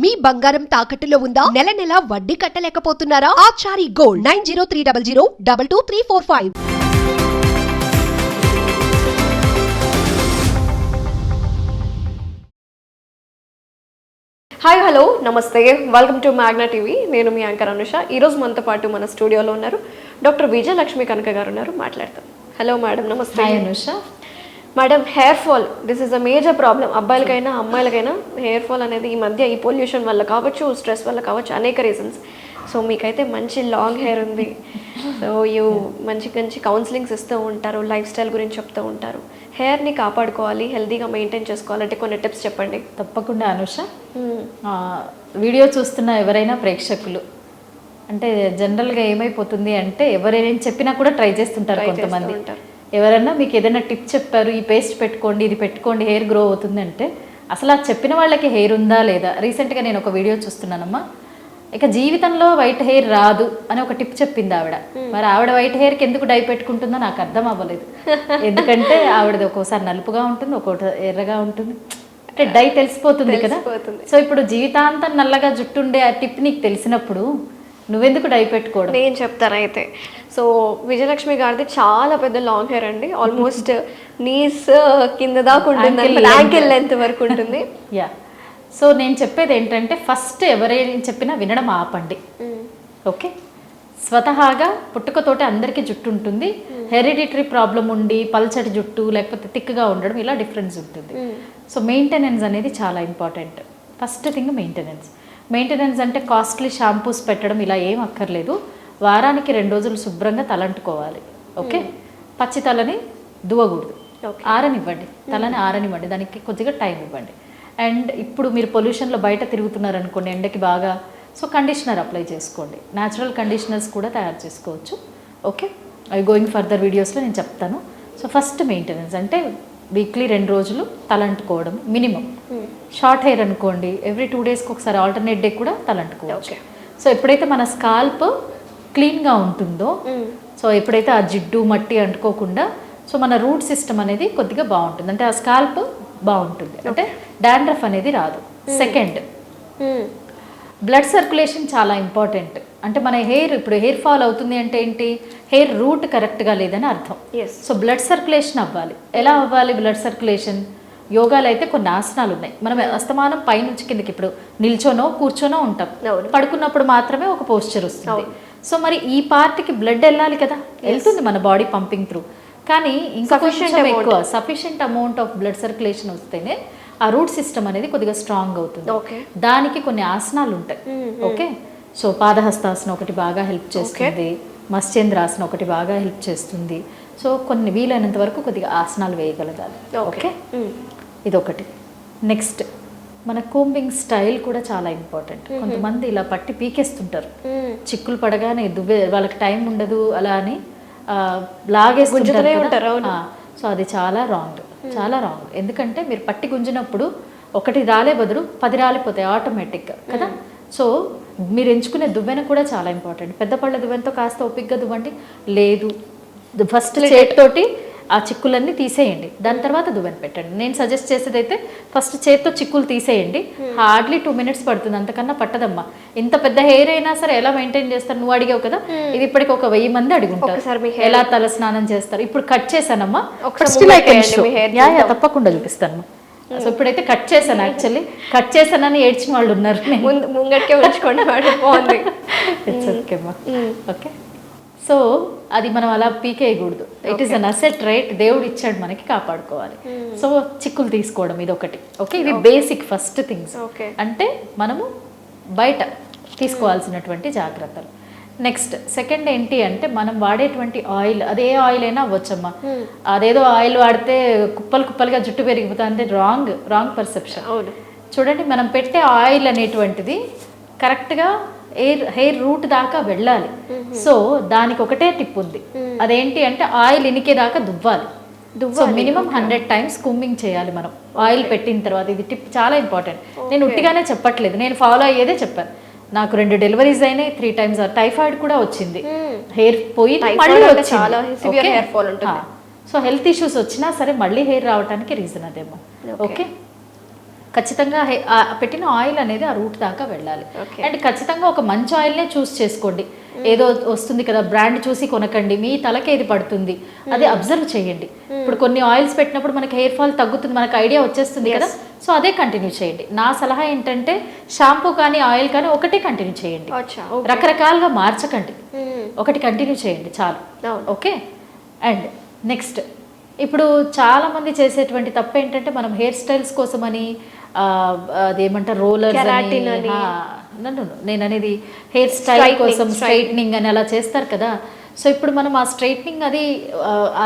మీ బంగారం తాకట్టులో ఉందా? నెల నెల వడ్డీ కట్టలేకపోతున్నారా? Achari gold nine zero three double zero double two three four five. Hi hello నమస్తే. వెల్కమ్ టు మ్యాగ్నా టీవీ నేను మీ యాంకర్ అనుష. ఈరోజు మనతో పాటు మన స్టూడియోలో ఉన్నారు డాక్టర్ విజయలక్ష్మి కనక గారు ఉన్నారు. మాట్లాడతాం. హలో మేడం నమస్తే. Hi Anusha. Madam hair fall this is a major problem అబ్బాయిలకైనా అమ్మాయిలకైనా హెయిర్ ఫాల్ అనేది ఈ మధ్య ఈ పొల్యూషన్ వల్ల కావచ్చు స్ట్రెస్ వల్ల కావచ్చు అనేక రీజన్స్ సో మీకైతే మంచి లాంగ్ హెయిర్ ఉంది. సో యూ మంచి మంచి కౌన్సిలింగ్స్ ఇస్తూ ఉంటారు లైఫ్ స్టైల్ గురించి చెప్తూ ఉంటారు. హెయిర్ని కాపాడుకోవాలి హెల్తీగా మెయింటైన్ చేసుకోవాలంటే కొన్ని టిప్స్ చెప్పండి. తప్పకుండా అనుష. Hmm. వీడియో చూస్తున్న ఎవరైనా ప్రేక్షకులు అంటే జనరల్గా ఏమైపోతుంది అంటే ఎవరైనా చెప్పినా కూడా ట్రై చేస్తుంటారు కొంతమంది. ఉంటారు. ఎవరన్నా మీకు ఏదైనా టిప్ చెప్పారు ఈ పేస్ట్ పెట్టుకోండి ఇది పెట్టుకోండి హెయిర్ గ్రో అవుతుంది అంటే అసలు ఆ చెప్పిన వాళ్ళకి హెయిర్ ఉందా లేదా? రీసెంట్గా నేను ఒక వీడియో చూస్తున్నానమ్మా. ఇక జీవితంలో వైట్ హెయిర్ రాదు అని ఒక టిప్ చెప్పింది ఆవిడ. మరి ఆవిడ వైట్ హెయిర్కి ఎందుకు డై పెట్టుకుంటుందో నాకు అర్థం అవ్వలేదు. ఎందుకంటే ఆవిడది ఒక్కోసారి నలుపుగా ఉంటుంది ఒక్కోటి ఎర్రగా ఉంటుంది. అంటే డై తెలిసిపోతుంది కదా. సో ఇప్పుడు జీవితాంతం నల్లగా జుట్టుండే ఆ టిప్ నీకు తెలిసినప్పుడు నువ్వెందుకు డై పెట్టుకోవడం? నేను చెప్తాను అయితే. సో విజయలక్ష్మి గారిది చాలా పెద్ద లాంగ్ హెయిర్ అండి. ఆల్మోస్ట్ నీస్ కింద దాకా ఉంటుంది. యాంకిల్ లెంత్ వరకు ఉంటుంది. యా సో నేను చెప్పేది ఏంటంటే ఫస్ట్ ఎవరేం చెప్పినా వినడం ఆపండి. ఓకే స్వతహాగా పుట్టుకతోటి అందరికీ జుట్టు ఉంటుంది. హెరిడిటరీ ప్రాబ్లం ఉండి పల్చటి జుట్టు లేకపోతే థిక్గా ఉండడం ఇలా డిఫరెన్స్ ఉంటుంది. సో మెయింటెనెన్స్ అనేది చాలా important first thing maintenance maintenance అంటే కాస్ట్లీ షాంపూస్ పెట్టడం ఇలా ఏం అక్కర్లేదు. వారానికి రెండు రోజులు శుభ్రంగా తలంటుకోవాలి. ఓకే? పచ్చి తలని దువ్వకూడదు. ఆరనివ్వండి. తలని ఆరనివ్వండి. దానికి కొద్దిగా టైం ఇవ్వండి. అండ్ ఇప్పుడు మీరు పొల్యూషన్లో బయట తిరుగుతున్నారు అనుకోండి ఎండకి బాగా సో కండిషనర్ అప్లై చేసుకోండి. న్యాచురల్ కండిషనర్స్ కూడా తయారు చేసుకోవచ్చు. ఓకే? అవి గోయింగ్ ఫర్దర్ వీడియోస్లో నేను చెప్తాను. సో ఫస్ట్ మెయింటెనెన్స్ అంటే వీక్లీ రెండు రోజులు తలంటుకోవడం మినిమం. షార్ట్ హెయిర్ అనుకోండి ఎవ్రీ టూ డేస్కి ఒకసారి ఆల్టర్నేట్ డే కూడా తలంటుకోవచ్చు. సో ఎప్పుడైతే మన స్కాల్ప్ క్లీన్గా ఉంటుందో సో ఎప్పుడైతే ఆ జిడ్డు మట్టి అంటుకోకుండా సో మన రూట్ సిస్టమ్ అనేది కొద్దిగా బాగుంటుంది. అంటే ఆ స్కాల్ప్ బాగుంటుంది. అంటే డాండ్రఫ్ అనేది రాదు. సెకండ్. బ్లడ్ సర్క్యులేషన్ చాలా ఇంపార్టెంట్ అంటే మన హెయిర్ ఇప్పుడు హెయిర్ ఫాల్ అవుతుంది అంటే ఏంటి? హెయిర్ రూట్ కరెక్ట్గా లేదని అర్థం. సో బ్లడ్ సర్క్యులేషన్ అవ్వాలి. ఎలా అవ్వాలి బ్లడ్ సర్క్యులేషన్ యోగాలో అయితే కొన్ని ఆసనాలు ఉన్నాయి. మనం అస్తమానం పైనుంచి కిందకి ఇప్పుడు నిల్చోనో కూర్చోనో ఉంటాం. పడుకున్నప్పుడు మాత్రమే ఒక పోస్చర్ వస్తుంది. సో మరి ఈ పార్ట్కి బ్లడ్ వెళ్ళాలి కదా? వెళ్తుంది మన బాడీ పంపింగ్ త్రూ కానీ ఇంకా కొంచెం. ఎక్కువ sufficient amount of blood circulation వస్తేనే ఆ రూట్ సిస్టమ్ అనేది కొద్దిగా స్ట్రాంగ్ అవుతుంది. దానికి కొన్ని ఆసనాలు ఉంటాయి. ఓకే సో పాదహస్తాసనం ఒకటి బాగా హెల్ప్ చేస్తుంది. మత్స్యేంద్రాసనం ఒకటి బాగా హెల్ప్ చేస్తుంది. సో కొన్ని వీలైనంత వరకు కొద్దిగా ఆసనాలు వేయగలగాలి. ఓకే ఇదొకటి. నెక్స్ట్ మన కోంబింగ్ స్టైల్ కూడా చాలా ఇంపార్టెంట్ కొంతమంది ఇలా పట్టి పీకేస్తుంటారు. చిక్కులు పడగానే దువ్వే వాళ్ళకి టైం ఉండదు అలా అని లాగేస్తుంటారు గుంజుతూనే. ఉంటారు, సో అది చాలా రాంగ్ చాలా రాంగ్. ఎందుకంటే మీరు పట్టి గుంజినప్పుడు ఒకటి రాలే బదులు పది రాలిపోతాయి ఆటోమేటిక్గా కదా? సో మీరు ఎంచుకునే దువ్వెన కూడా చాలా ఇంపార్టెంట్ పెద్ద పళ్ళ దువ్వెనతో కాస్త ఓపిక్గా దువ్వండి. లేదు ఫస్ట్ చేతితోటి ఆ చిక్కులన్నీ తీసేయండి. దాని తర్వాత దువ్వెన పెట్టండి. నేను సజెస్ట్ చేసేది అయితే ఫస్ట్ చేతితో చిక్కులు తీసేయండి. హార్డ్లీ టూ మినిట్స్ పడుతుంది. అంతకన్నా పట్టదమ్మా. ఇంత పెద్ద హెయిర్ అయినా సరే ఎలా మెయింటైన్ చేస్తారు? నువ్వు అడిగావు కదా. ఇది ఇప్పటికి ఒక వెయ్యి మంది అడుగుంటారు. ఎలా తల స్నానం చేస్తారు? ఇప్పుడు కట్ చేశానమ్మా. తప్పకుండా చూపిస్తాను సో ఇప్పుడైతే కట్ చేశాను యాక్చువల్లీ కట్ చేశానని ఏడ్చిన వాళ్ళు ఉన్నారు ముంగట్కే ఉంచుకోండి ఓకే సో అది మనం అలా పీకేయకూడదు. It is an asset right దేవుడు ఇచ్చాడు మనకి కాపాడుకోవాలి. సో చిక్కులు తీసుకోవడం ఇది ఒకటి ఓకే ఇవి బేసిక్ ఫస్ట్ థింగ్స్ ఓకే అంటే మనము బయట తీసుకోవాల్సినటువంటి జాగ్రత్తలు. నెక్స్ట్ సెకండ్ ఏంటి అంటే మనం వాడేటువంటి ఆయిల్ అదే ఆయిల్ అయినా అవ్వచ్చమ్మా. అదేదో ఆయిల్ వాడితే కుప్పలు కుప్పలుగా జుట్టు పెరిగిపోతుంది అంటే రాంగ్ రాంగ్ పర్సెప్షన్ చూడండి మనం పెట్టే ఆయిల్ అనేటువంటిది కరెక్ట్గా ఎయిర్ హెయిర్ రూట్ దాకా వెళ్ళాలి. సో దానికి ఒకటే టిప్ ఉంది అదేంటి అంటే ఆయిల్ ఇనికే దాకా దువ్వాలి. So minimum hundred times combing చేయాలి మనం. ఆయిల్ పెట్టిన తర్వాత ఇది టిప్ చాలా ఇంపార్టెంట్. నేను ఉట్టిగానే చెప్పట్లేదు. నేను ఫాలో అయ్యేదే చెప్పాను. నాకు రెండు డెలివరీస్ అయినాయి త్రీ టైమ్స్ టైఫాయిడ్ కూడా వచ్చింది. హెయిర్ పోయి మళ్ళీ వచ్చింది. సో హెల్త్ ఇష్యూస్ వచ్చినా సరే మళ్ళీ హెయిర్ రావడానికి రీజన్ అదేమో. ఓకే? ఖచ్చితంగా పెట్టిన ఆయిల్ అనేది ఆ రూట్ దాకా వెళ్ళాలి. అండ్ ఖచ్చితంగా ఒక మంచి ఆయిల్నే చూస్ చేసుకోండి. ఏదో వస్తుంది కదా బ్రాండ్ చూసి కొనకండి మీ తలకి ఏది పడుతుంది అది అబ్జర్వ్ చేయండి. ఇప్పుడు కొన్ని ఆయిల్స్ పెట్టినప్పుడు మనకి హెయిర్ ఫాల్ తగ్గుతుంది మనకు ఐడియా వచ్చేస్తుంది కదా. సో అదే కంటిన్యూ చేయండి. నా సలహా ఏంటంటే షాంపూ కానీ ఆయిల్ కానీ ఒకటే కంటిన్యూ చేయండి. రకరకాలుగా మార్చకండి. ఒకటి కంటిన్యూ చేయండి చాలు. ఓకే? అండ్ నెక్స్ట్ ఇప్పుడు చాలా మంది చేసేటువంటి తప్పు ఏంటంటే మనం హెయిర్ స్టైల్స్ కోసమని అదేమంటారు రోలర్. నన్ను నేను అనేది హెయిర్ స్టైల్ కోసం స్ట్రైట్నింగ్ అని అలా చేస్తారు కదా. సో ఇప్పుడు మనం ఆ స్ట్రైట్నింగ్ అది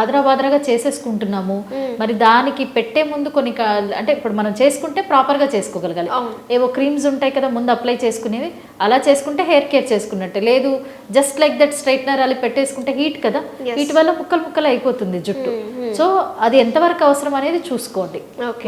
ఆదరాబాదరాగా చేసేసుకుంటున్నాము. మరి దానికి పెట్టే ముందు కొన్ని అంటే ఇప్పుడు మనం చేసుకుంటే ప్రాపర్గా చేసుకోగలగాలి. ఏవో క్రీమ్స్ ఉంటాయి కదా ముందు అప్లై చేసుకునేవి అలా చేసుకుంటే హెయిర్ కేర్ చేసుకున్నట్టే. లేదు జస్ట్ లైక్ దట్ స్ట్రైట్నర్ అలా పెట్టేసుకుంటే హీట్ కదా. హీట్ వల్ల ముక్కలు ముక్కలు అయిపోతుంది జుట్టు. సో అది ఎంతవరకు అవసరం అనేది చూసుకోండి.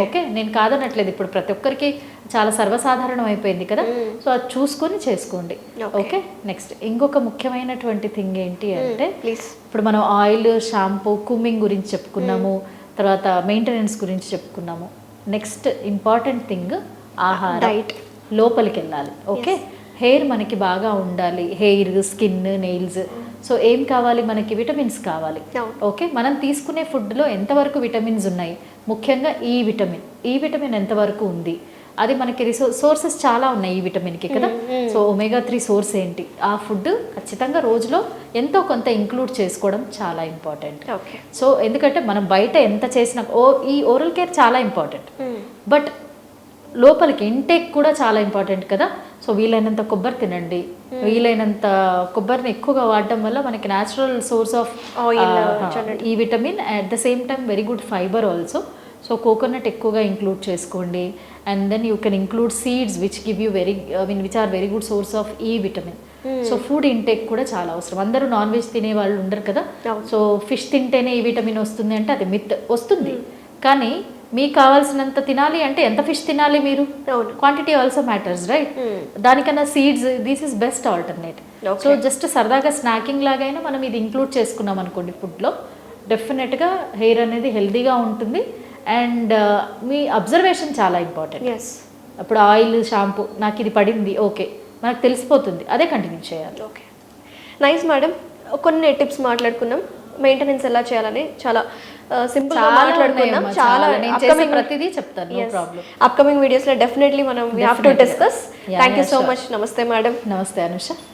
ఓకే? నేను కాదనట్లేదు ఇప్పుడు ప్రతి ఒక్కరికి చాలా సర్వసాధారణం అయిపోయింది కదా సో అది చూసుకొని చేసుకోండి. ఓకే. నెక్స్ట్. ఇంకొక ముఖ్యమైనటువంటి థింగ్ ఏంటి అంటే ప్లీజ్. ఇప్పుడు మనం ఆయిల్ షాంపూ కుమ్మింగ్ గురించి చెప్పుకున్నాము తర్వాత మెయింటెనెన్స్ గురించి చెప్పుకున్నాము. నెక్స్ట్ ఇంపార్టెంట్ థింగ్ ఆహారం. Diet. లోపలికి వెళ్ళాలి ఓకే హెయిర్ మనకి బాగా ఉండాలి. Hair skin nails. సో ఏం కావాలి మనకి? విటమిన్స్ కావాలి. ఓకే? మనం తీసుకునే ఫుడ్లో ఎంతవరకు విటమిన్స్ ఉన్నాయి? ముఖ్యంగా ఈ విటమిన్. ఈ విటమిన్ ఎంతవరకు ఉంది? అది మనకి రిసో సోర్సెస్ చాలా ఉన్నాయి ఈ విటమిన్కి కదా? సో ఒమేగా త్రీ సోర్స్ ఏంటి? ఆ ఫుడ్ ఖచ్చితంగా రోజులో ఎంతో కొంత ఇంక్లూడ్ చేసుకోవడం చాలా ఇంపార్టెంట్. సో ఎందుకంటే మనం బయట ఎంత చేసినా ఓ ఈ ఓరల్ కేర్ చాలా ఇంపార్టెంట్. బట్ లోపలికి ఇంటేక్ కూడా చాలా ఇంపార్టెంట్ కదా? సో వీలైనంత కొబ్బరి తినండి. వీలైనంత కొబ్బరిని ఎక్కువగా వాడడం వల్ల మనకి natural source of Oil, E vitamin at the same time very good fibre also so coconut ఎక్కువగా ఇంక్లూడ్ చేసుకోండి. And then you can include seeds which give you very I mean which are very good source of E vitamin so food intake కూడా చాలా అవసరం. అందరూ non veg తినే వాళ్ళు ఉండరు కదా. సో ఫిష్ తింటేనే ఈ విటమిన్ వస్తుంది అంటే అది మిత్ వస్తుంది. కానీ మీకు కావాల్సినంత తినాలి అంటే ఎంత ఫిష్ తినాలి మీరు? Quantity also matters right Hmm. దానికన్నా seeds this is best alternate. So just సరదాగా స్నాకింగ్ లాగైనా మనం ఇది ఇంక్లూడ్ చేసుకున్నాం అనుకోండి ఫుడ్లో డెఫినెట్గా హెయిర్ అనేది హెల్తీగా ఉంటుంది. అండ్ మీ అబ్జర్వేషన్ చాలా ఇంపార్టెంట్ అప్పుడు ఆయిల్ షాంపూ నాకు ఇది పడింది ఓకే. మనకు తెలిసిపోతుంది అదే కంటిన్యూ చేయాలి. ఓకే నైస్ మేడం కొన్ని టిప్స్ మాట్లాడుకున్నాం మెయింటెనెన్స్ ఎలా చేయాలని చాలా సింపుల్ చాలా మాట్లాడుకున్నాం చాలా చేసే ప్రతిదీ చెప్తాను. అప్కమింగ్ వీడియోస్లో డెఫినెట్లీ మనం we have to. Discuss thank you so. Much నమస్తే మేడం నమస్తే అనుష